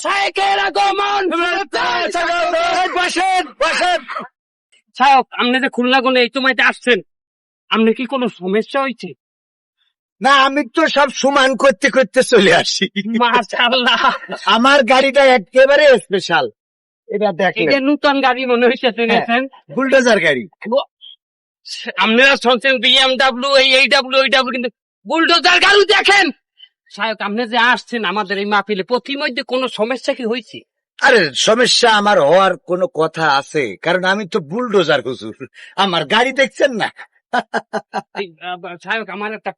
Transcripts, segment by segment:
শায়কের আপনি যে খুলনা গুলো এই সময়তে আসছেন আপনি কি কোনো সমস্যা হয়েছে না আমি তো সব সমান করতে করতে চলে আসি। মাশাআল্লাহ। আমার গাড়িটা একেবারে স্পেশাল এটা দেখেন। যে নতুন গাড়ি মনে হয়েছে শুনেছেন? বুলডোজার গাড়ি। আপনারা শুনছেন বিএমডাব্লিউ এই এই ডাব্লিউ এই ডাব্লিউ কিন্তু বুলডোজার গাড়ি দেখেন। সায়ক আপনি যে আসছেন আমাদের এই মাহফিলে প্রতিমধ্যে কোনো সমস্যা কি হয়েছে? আরে সমস্যা আমার হওয়ার কোনো কথা আছে কারণ আমি তো বুলডোজার হুজুর। আমার গাড়ি দেখছেন না? সায়ক আমার একটা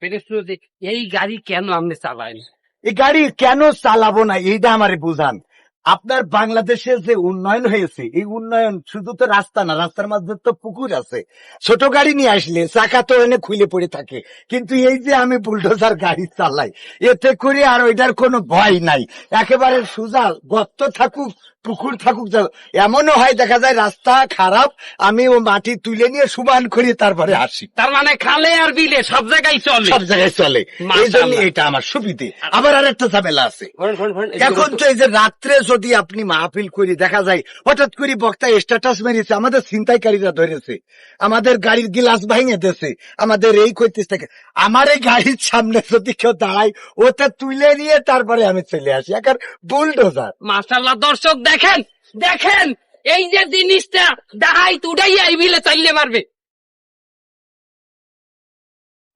যে, এই গাড়ি কেন আপনি চালায় এই গাড়ি কেন চালাবো না, এইটা আমারে বুঝান। আপনার বাংলাদেশে যে উন্নয়ন হয়েছে এই উন্নয়ন শুধু তো রাস্তা না রাস্তার মধ্যে তো পুকুর আছে। ছোট গাড়ি নিয়ে আসলে চাকা তো এনে খুলে পড়ে থাকে। কিন্তু এই যে আমি বুলডোজার গাড়ি চালাই এতে করে আর ওইটার কোনো ভয় নাই। একেবারে সুজা গর্ত থাকুক পুকুর থাকুক যা- এমনও হয় দেখা যায় রাস্তা খারাপ আমি ও মাটি তুলে নিয়ে সুবান করি তারপরে আসি। তার মানে খালে আর বিলে সব জায়গায় চলে। সব জায়গায় চলে। এই জন্য এটা আমার সুবিধে। আবার আরেকটা ঝামেলা আছে। এখন তো এই যে রাত্রে যদি আপনি মাহফিল করি দেখা যায়, হঠাৎ করে বক্তা স্ট্যাটাস মেরেছে, আমাদের ছিনতাইকারীরা ধরেছে, আমাদের গাড়ির গিলাস ভাঙে দিয়েছে, আমাদের এই করতেছে থাকে, আমার এই গাড়ির সামনে যদি কেউ দাঁড়ায়, ওটা তুলে নিয়ে তারপরে আমি চলে আসি। এখন বুলডোজার। মাশাল্লাহ দর্শক দেখেন দেখেন, এই যে জিনিসটা দাহাই তুডাই এই বিলে চাইলে মারবে।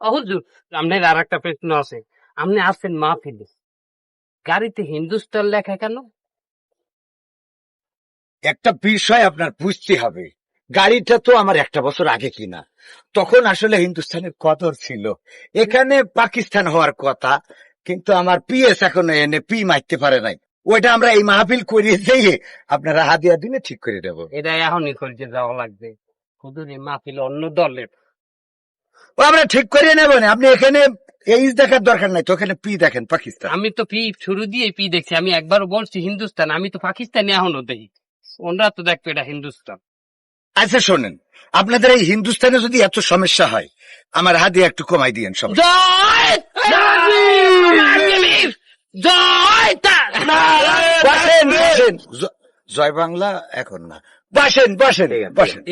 হুজুর আপনার আর একটা প্রশ্ন আছে। আপনি আসছেন মাহফিলে। গাড়িতে হিন্দুস্তান লেখা কেন? একটা বিষয় আপনার বুঝতে হবে। গাড়িটা তো আমার একটা বছর আগে কিনা। তখন আসলে হিন্দুস্তানের কদর ছিল। এখানে পাকিস্তান হওয়ার কথা কিন্তু আমার পিএস এখনও এনে পি মারতে পারে নাই। ওইটা আমরা এই মাহফিল করিয়ে দিয়ে আপনারা হাদিয়া দিনে ঠিক করে দেবো। এটা এখনই করতে যাওয়া লাগবে। হুজুর এই মাহফিল অন্য দলের। ও আমরা ঠিক করে নেব না। আপনি এখানে এইচ দেখার দরকার নাই তো ওখানে পি দেখেন পাকিস্তান। আমি তো পি শুরু দিয়ে পি দেখছি। আমি একবারও বলছি হিন্দুস্তান আমি তো পাকিস্তানি এখনও দেখি। ওনরা তো দেখতো এটা হিন্দুস্তান। আচ্ছা শোনেন আপনাদের এই হিন্দুস্তানে যদি এত সমস্যা হয় আমার হাতে একটু কমাই দিয়েন সব জয় বাংলা এখন না। বসেন বসেন বসেন।